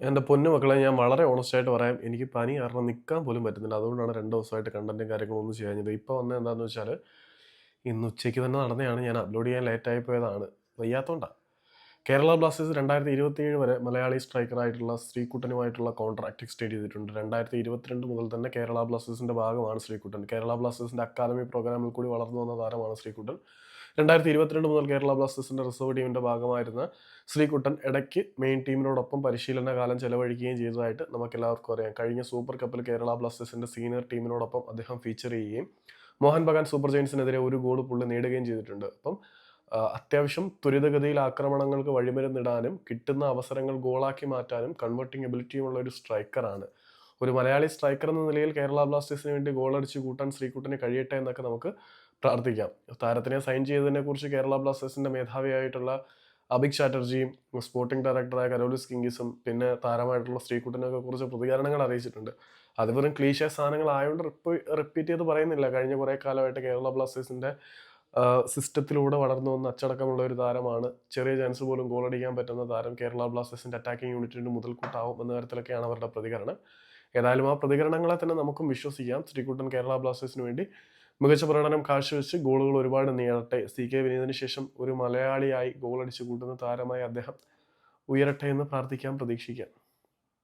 എന്റെ പൊന്നു മക്കളെ ഞാൻ വളരെ ഓണസ്റ്റായിട്ട് പറയാം. എനിക്ക് പനി കാരണം നിൽക്കാൻ പോലും പറ്റുന്നില്ല. അതുകൊണ്ടാണ് രണ്ട് ദിവസമായിട്ട് കണ്ടന്റും കാര്യങ്ങളൊന്നും ചെയ്യാഞ്ഞത്. ഇപ്പോൾ വന്നത് എന്താണെന്ന് വെച്ചാൽ ഇന്ന് ഉച്ചയ്ക്ക് തന്നെ നടന്നതാണ്. ഞാൻ അപ്ലോഡ് ചെയ്യാൻ ലേറ്റായി പോയതാണ്. വയ്യാത്തോണ്ടാണ് കേരള ബ്ലാസ്റ്റേഴ്സ് രണ്ടായിരത്തി ഇരുപത്തിയേഴ് വരെ മലയാളി സ്ട്രൈക്കറായിട്ടുള്ള ശ്രീകുട്ടനുമായിട്ടുള്ള കോൺട്രാക്ട് എക്സ്റ്റെൻഡ് ചെയ്തിട്ടുണ്ട്. രണ്ടായിരത്തി ഇരുപത്തിരണ്ട് മുതൽ തന്നെ കേരള ബ്ലാസ്റ്റേഴ്സിന്റെ ഭാഗമാണ് ശ്രീകുട്ടൻ. കേരള ബ്ലാസ്റ്റേഴ്സിന്റെ അക്കാദമി പ്രോഗ്രാമിൽ കൂടി വളർന്നു വന്ന താരമാണ് ശ്രീകുട്ടൻ. രണ്ടായിരത്തി ഇരുപത്തിരണ്ട് മുതൽ കേരള ബ്ലാസ്റ്റേഴ്സിന്റെ റിസർവ് ടീമിന്റെ ഭാഗമായിരുന്ന ശ്രീകുട്ടൻ ഇടയ്ക്ക് മെയിൻ ടീമിനോടൊപ്പം പരിശീലന കാലം ചെലവഴിക്കുകയും ചെയ്തതായിട്ട് നമുക്കെല്ലാവർക്കും അറിയാം. കഴിഞ്ഞ സൂപ്പർ കപ്പിൽ കേരള ബ്ലാസ്റ്റേഴ്സിന്റെ സീനിയർ ടീമിനോടൊപ്പം അദ്ദേഹം ഫീച്ചർ ചെയ്യുകയും മോഹൻ ബഗാൻ സൂപ്പർ ജയൻസിനെതിരെ ഒരു ഗോൾ പുള്ളി നേടുകയും ചെയ്തിട്ടുണ്ട്. അപ്പം അത്യാവശ്യം ത്വരിതഗതിയിൽ ആക്രമണങ്ങൾക്ക് വഴിമരുന്നിടാനും കിട്ടുന്ന അവസരങ്ങൾ ഗോളാക്കി മാറ്റാനും കൺവേർട്ടിംഗ് എബിലിറ്റിയുമുള്ള ഒരു സ്ട്രൈക്കറാണ് ഒരു മലയാളി സ്ട്രൈക്കർ എന്ന നിലയിൽ കേരള ബ്ലാസ്റ്റേഴ്സിന് വേണ്ടി ഗോളടിച്ച് കൂട്ടാൻ ശ്രീകുട്ടന് കഴിയട്ടെ എന്നൊക്കെ നമുക്ക് പ്രാർത്ഥിക്കാം. താരത്തിനെ സൈൻ ചെയ്തതിനെ കുറിച്ച് കേരള ബ്ലാസ്റ്റേഴ്സിന്റെ മേധാവിയായിട്ടുള്ള അഭിക് ചാറ്റർജിയും സ്പോർട്ടിംഗ് ഡയറക്ടറായ കരോലിസ് കിങ്കിസും പിന്നെ താരമായിട്ടുള്ള ശ്രീകുട്ടനൊക്കെ കുറിച്ച് പ്രതികരണങ്ങൾ അറിയിച്ചിട്ടുണ്ട്. അത് വെറും ക്ലീശ സാധനങ്ങളായതുകൊണ്ട് റിപ്പീറ്റ് ചെയ്ത് പറയുന്നില്ല. കഴിഞ്ഞ കുറേ കാലമായിട്ട് കേരള ബ്ലാസ്റ്റേഴ്സിന്റെ സിസ്റ്റത്തിലൂടെ വളർന്നു വന്ന അച്ചടക്കമുള്ള ഒരു താരമാണ്. ചെറിയ ചാൻസ് പോലും ഗോൾ അടിക്കാൻ പറ്റുന്ന താരം കേരള ബ്ലാസ്റ്റേഴ്സിന്റെ അറ്റാക്കിംഗ് യൂണിറ്റിന്റെ മുതൽക്കൂട്ടാവും എന്ന തരത്തിലൊക്കെയാണ് അവരുടെ പ്രതികരണം. ഏതായാലും ആ പ്രതികരണങ്ങളെ തന്നെ നമുക്കും വിശ്വസിക്കാം. ശ്രീകുട്ടൻ കേരള ബ്ലാസ്റ്റേഴ്സിന് വേണ്ടി മികച്ച പ്രകടനം കാഴ്ചവെച്ച് ഗോളുകൾ ഒരുപാട് നേടട്ടെ. സി കെ വിനീതിന് ശേഷം ഒരു മലയാളിയായി ഗോൾ കൂട്ടുന്ന താരമായി അദ്ദേഹം ഉയരട്ടെ എന്ന് പ്രാർത്ഥിക്കാം പ്രതീക്ഷിക്കാം.